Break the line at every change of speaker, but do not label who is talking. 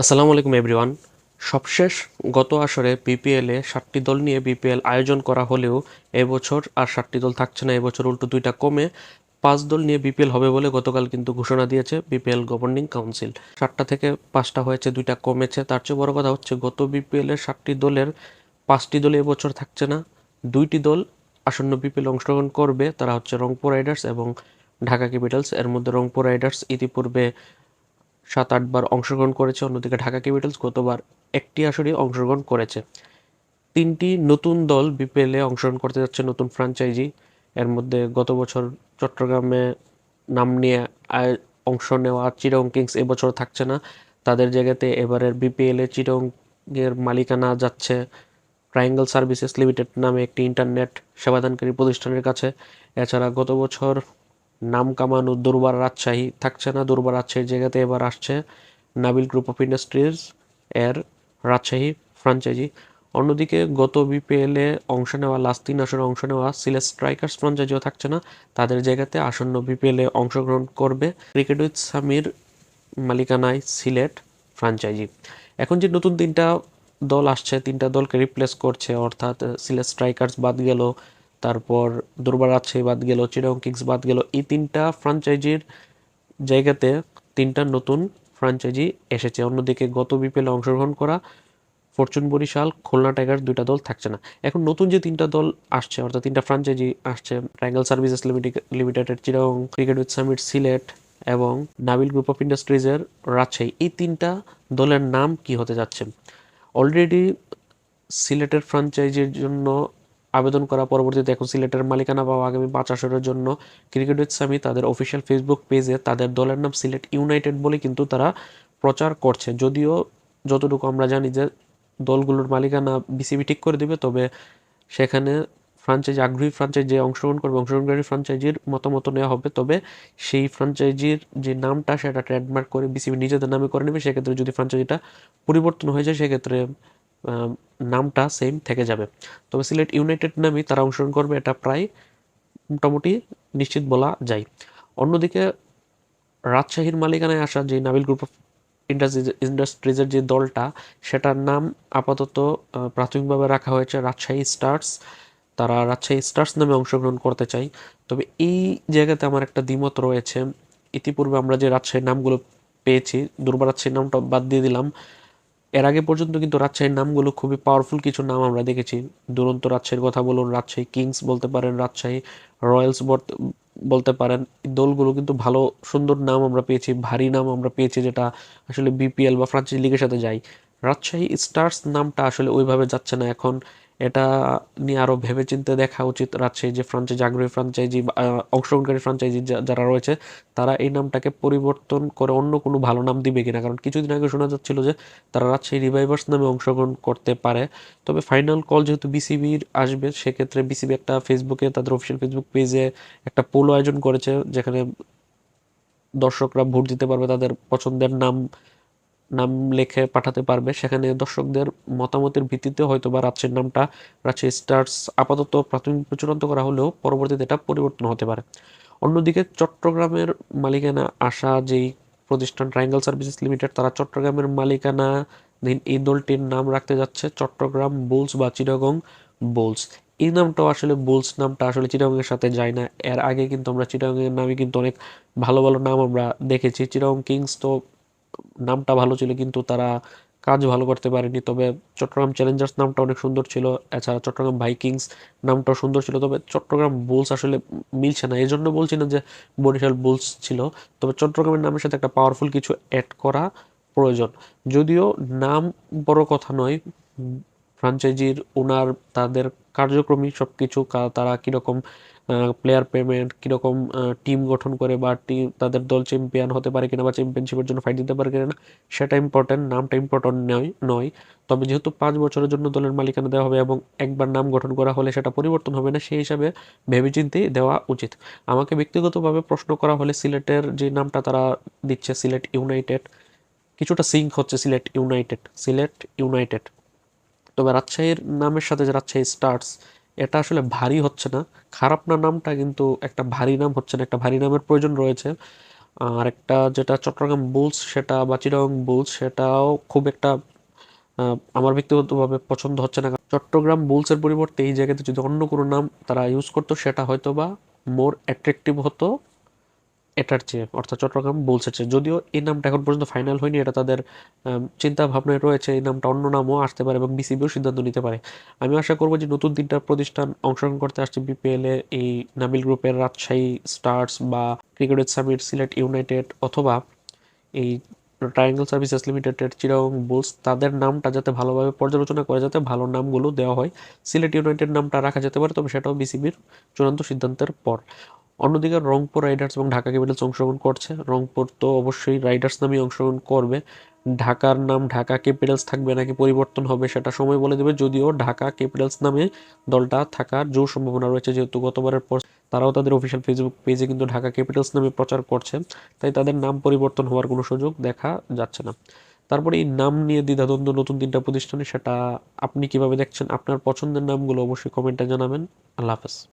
আসসালামু আলাইকুম, এভরিওয়ান। সবশেষ গত আসরে বিপিএলে সাতটি দল নিয়ে বিপিএল আয়োজন করা হলেও এবছর আর সাতটি দল থাকছে না। এবছর উল্টো দুইটা কমে পাঁচ দল নিয়ে বিপিএল হবে বলে গতকাল কিন্তু ঘোষণা দিয়েছে বিপিএল গভর্নিং কাউন্সিল সাতটা থেকে পাঁচটা হয়েছে, দুইটা কমেছে। তার চেয়ে বড় কথা হচ্ছে গত বিপিএলের সাতটি দলের পাঁচটি দল এবছর থাকছে না। দুইটি দল আসন্ন বিপিএল অংশগ্রহণ করবে। তারা হচ্ছে রংপুর রাইডার্স এবং ঢাকা ক্যাপিটালস। এর মধ্যে রংপুর রাইডার্স ইতিপূর্বে সাত আটবার অংশগ্রহণ করেছে, অন্যদিকে ঢাকা ক্যাপিটালস গতবার একটি আসরে অংশগ্রহণ করেছে। তিনটি নতুন দল বিপিএলে অংশগ্রহণ করতে যাচ্ছে নতুন ফ্র্যাঞ্চাইজি এর মধ্যে গত বছর চট্টগ্রামে নাম নিয়ে অংশ নেওয়া চিরং কিংস এবছর থাকছে না। তাদের জায়গাতে এবারের বিপিএলে চিরং এর মালিকানা যাচ্ছে ট্রায়াঙ্গেল সার্ভিসেস লিমিটেড নামে একটি ইন্টারনেট সেবাদানকারী প্রতিষ্ঠানের কাছে। এছাড়া গত বছর নাম কামানো দুর্বার রাজশাহী থাকছে না, দুর্বার রাজশাহীর জায়গাতে এবার আসছে নাবিল গ্রুপ অফ ইন্ডাস্ট্রিজ এর রাজশাহী ফ্রাঞ্চাইজি। অন্যদিকে গত বিপিএলে অংশ নেওয়া, লাস্ট তিন আসরে অংশ নেওয়া সিলেট স্ট্রাইকার্স ফ্রাঞ্চাইজিও থাকছে না, তাদের জায়গাতে আসন্ন বিপিএলে অংশগ্রহণ করবে ক্রিকেট উইথ সামির মালিকানায় সিলেট ফ্রাঞ্চাইজি। এখন যে নতুন তিনটা দল আসছে, তিনটা দলকে রিপ্লেস করছে, অর্থাৎ সিলেট স্ট্রাইকার্স বাদ গেল তারপর দুর্বার রাজশাহী বাদ গেল চিরং কিংস বাদ গেল, এই তিনটা ফ্র্যাঞ্চাইজির জায়গাতে তিনটা নতুন ফ্র্যাঞ্চাইজি এসেছে। অন্যদিকে গত বিপিএলে অংশগ্রহণ করা ফরচুন বরিশাল, খুলনা টাইগার দুইটা দল থাকছে না। এখন নতুন যে তিনটা দল আসছে, অর্থাৎ তিনটা ফ্র্যাঞ্চাইজি আসছে ট্রায়াঙ্গেল সার্ভিসেস লিমিটেড লিমিটেডের চিরং ক্রিকেট উইথ সামিট সিলেট এবং নাবিল গ্রুপ অফ ইন্ডাস্ট্রিজের রাজশাহী, এই তিনটা দলের নাম কি হতে যাচ্ছে? অলরেডি সিলেটের ফ্রাঞ্চাইজির জন্য আবেদন করা পরবর্তীতে এখন সিলেটের মালিকানা পাওয়া আগামী পাঁচ আসরের জন্য ক্রিকেট সামি তাদের অফিসিয়াল ফেসবুক পেজে তাদের দলের নাম সিলেট ইউনাইটেড বলে কিন্তু তারা প্রচার করছে। যদিও যতটুকু আমরা জানি যে দলগুলোর মালিকানা বিসিবি ঠিক করে দিবে, তবে সেখানে ফ্র্যাঞ্চাইজি আগ্রহী ফ্র্যাঞ্চাইজি যে অংশগ্রহণ করবে, অংশগ্রহণকারী ফ্র্যাঞ্চাইজির মতামত নেওয়া হবে। তবে সেই ফ্রাঞ্চাইজির যে নামটা, সেটা ট্রেডমার্ক করে বিসিবি নিজেদের নামে করে নেবে। সেক্ষেত্রে যদি ফ্র্যাঞ্চাইজিটা পরিবর্তন হয়ে যায়, সেক্ষেত্রে নামটা সেম থেকে যাবে। তবে সিলেট ইউনাইটেড নামেই তারা অংশগ্রহণ করবে, এটা প্রায় মোটামুটি নিশ্চিত বলা যায়। অন্যদিকে রাজশাহীর মালিকানায় আসা যে নাবিল গ্রুপ অফ ইন্ডাস্ট্রিজ ইন্ডাস্ট্রিজের যে দলটা, সেটার নাম আপাতত প্রাথমিকভাবে রাখা হয়েছে রাজশাহী স্টার্স তারা রাজশাহী স্টার্স নামে অংশগ্রহণ করতে চাই তবে এই জায়গাতে আমার একটা দ্বিমত রয়েছে। ইতিপূর্বে আমরা যে রাজশাহীর নামগুলো পেয়েছি দুর্বার রাজশাহীর নামটা বাদ দিয়ে দিলাম। এর আগে পর্যন্ত কিন্তু রাজশাহীর নামগুলো খুবই পাওয়ারফুল কিছু নাম আমরা দেখেছি। দুরন্ত রাজশাহীর কথা বলুন, রাজশাহী কিংস বলতে পারেন, রাজশাহী রয়্যালস বলতে- পারেন দলগুলো কিন্তু ভালো, সুন্দর নাম আমরা পেয়েছি, ভারী নাম আমরা পেয়েছি যেটা আসলে বিপিএল বা ফ্রাঞ্চাইজ লিগের সাথে যায়। রাজশাহী স্টার্স নামটা আসলে ওইভাবে যাচ্ছে না। এখন এটা নিয়ে আরও ভেবেচিন্তে দেখা উচিত রাজশাহী যে ফ্রাঞ্চাইজি আগ্রহী ফ্রাঞ্চাইজি অংশগ্রহণকারী ফ্রাঞ্চাইজি যারা রয়েছে, তারা এই নামটাকে পরিবর্তন করে অন্য কোনো ভালো নাম দিবে কিনা। কারণ কিছুদিন আগে শোনা যাচ্ছিল যে তারা রাজশাহী রিভাইভার্স নামে অংশগ্রহণ করতে পারে। তবে ফাইনাল কল যেহেতু বিসিবির আসবে, সেক্ষেত্রে বিসিবি একটা ফেসবুকে তাদের অফিসিয়াল ফেসবুক পেজে একটা পোল আয়োজন করেছে, যেখানে দর্শকরা ভোট দিতে পারবে তাদের পছন্দের নাম। নাম লিখে পাঠাতে পারবে। সেখানে দর্শকদের মতামতের ভিত্তিতে হয়তো বা রাজশাহীর নামটা রাজশাহী স্টার্স আপাতত প্রাথমিক চূড়ান্ত করা হলেও পরবর্তীতে এটা পরিবর্তন হতে পারে। অন্যদিকে চট্টগ্রামের মালিকানা আসা যেই প্রতিষ্ঠান ট্রায়াঙ্গেল সার্ভিসেস লিমিটেড তারা চট্টগ্রামের মালিকানা এই দলটির নাম রাখতে যাচ্ছে চট্টগ্রাম বুলস বা চিটাগং বুলস এই নামটাও আসলে বুলস নামটা আসলে চিটাগংয়ের সাথে যায় না। এর আগে কিন্তু আমরা চিটাগংয়ের নামে কিন্তু অনেক ভালো ভালো নাম আমরা দেখেছি। চিটাগং কিংস তো নামটা ভালো ছিল কিন্তু তারা কাজ ভালো করতে পারেনি। তবে চট্টগ্রাম চ্যালেঞ্জার্স নামটা অনেক সুন্দর ছিল, এছাড়া চট্টগ্রাম ভাইকিংস নামটাও সুন্দর ছিল। তবে চট্টগ্রাম বুলস আসলে মিলছে না এই জন্য বলছি না যে বরিশাল বুলস ছিল। তবে চট্টগ্রামের নামের সাথে একটা পাওয়ারফুল কিছু অ্যাড করা প্রয়োজন। যদিও নাম বড় কথা নয় ফ্রাঞ্চাইজির ওনার তাদের কার্যক্রমী সব কিছু তারা কীরকম প্লেয়ার পেমেন্ট কীরকম টিম গঠন করে বা টিম তাদের দল চ্যাম্পিয়ন হতে পারে কিনা বা চ্যাম্পিয়নশিপের জন্য ফাইট দিতে পারে কিনা, সেটা ইম্পর্টেন্ট নামটা ইম্পর্টেন্ট নয় নয়। তবে যেহেতু পাঁচ বছরের জন্য দলের মালিকানা দেওয়া হবে এবং একবার নাম গঠন করা হলে সেটা পরিবর্তন হবে না, সেই হিসাবে ভেবেচিন্তেই দেওয়া উচিত। আমাকে ব্যক্তিগতভাবে প্রশ্ন করা হলে সিলেটের যে নামটা তারা দিচ্ছে, সিলেট ইউনাইটেড, কিছুটা সিঙ্ক হচ্ছে সিলেট ইউনাইটেড সিলেট ইউনাইটেড। তবে রাজশাহীর নামের সাথে যে রাজশাহী স্টার্স এটা আসলে ভারী হচ্ছে না। খারাপ না নামটা কিন্তু একটা ভারী নাম হচ্ছে না, একটা ভারী নামের প্রয়োজন রয়েছে। আর একটা যেটা চট্টগ্রাম বুলস সেটা বা চিটাগং বুলস সেটাও খুব একটা আমার ব্যক্তিগতভাবে পছন্দ হচ্ছে না। চট্টগ্রাম বুলসের পরিবর্তে এই জায়গাতে যদি অন্য কোনো নাম তারা ইউজ করতো, সেটা হয়তো বা মোর অ্যাট্রাকটিভ হতো। এটার চেয়ে অর্থাৎ চট্টগ্রাম বুলসের চেয়ে যদিও এই নামটা এখন পর্যন্ত ফাইনাল হয়নি, এটা তাদের চিন্তা ভাবনায় রয়েছে, এই নামটা অন্য নামও আসতে পারে এবং বিসিবিও সিদ্ধান্ত নিতে পারে। আমি আশা করব যে নতুন তিনটা প্রতিষ্ঠান অংশগ্রহণ করতে আসছে বিপিএল এই নামিল গ্রুপের রাজশাহী স্টার্স বা ক্রিকেট সামিট সিলেট ইউনাইটেড অথবা এই ট্রায়াঙ্গেল সার্ভিসেস লিমিটেডের চিরাং বুলস তাদের নামটা যাতে ভালোভাবে পর্যালোচনা করে, যাতে ভালো নামগুলো দেওয়া হয় সিলেট ইউনাইটেড নামটা রাখা যেতে পারে, তবে সেটাও বিসিবির চূড়ান্ত সিদ্ধান্তের পর। অন্যদিকে রংপুর রাইডার্স এবং ঢাকা ক্যাপিটালস অংশগ্রহণ করছে। রংপুর তো অবশ্যই রাইডার্স নামেই অংশগ্রহণ করবে। ঢাকার নাম ঢাকা ক্যাপিটালস থাকবে নাকি পরিবর্তন হবে সেটা সময় বলে দেবে। যদিও ঢাকা ক্যাপিটালস নামে দলটা থাকার জোর সম্ভাবনা রয়েছে, যেহেতু গতবারের পর তারাও তাদের অফিসিয়াল ফেসবুক পেজে কিন্তু ঢাকা ক্যাপিটালস নামে প্রচার করছে, তাই তাদের নাম পরিবর্তন হওয়ার কোনো সুযোগ দেখা যাচ্ছে না। তারপরে এই নাম নিয়ে দ্বিধাদ্বন্দ্ব নতুন তিনটা প্রতিষ্ঠানে সেটা আপনি কীভাবে দেখছেন, আপনার পছন্দের নামগুলো অবশ্যই কমেন্টে জানাবেন। আল্লাহ হাফেজ।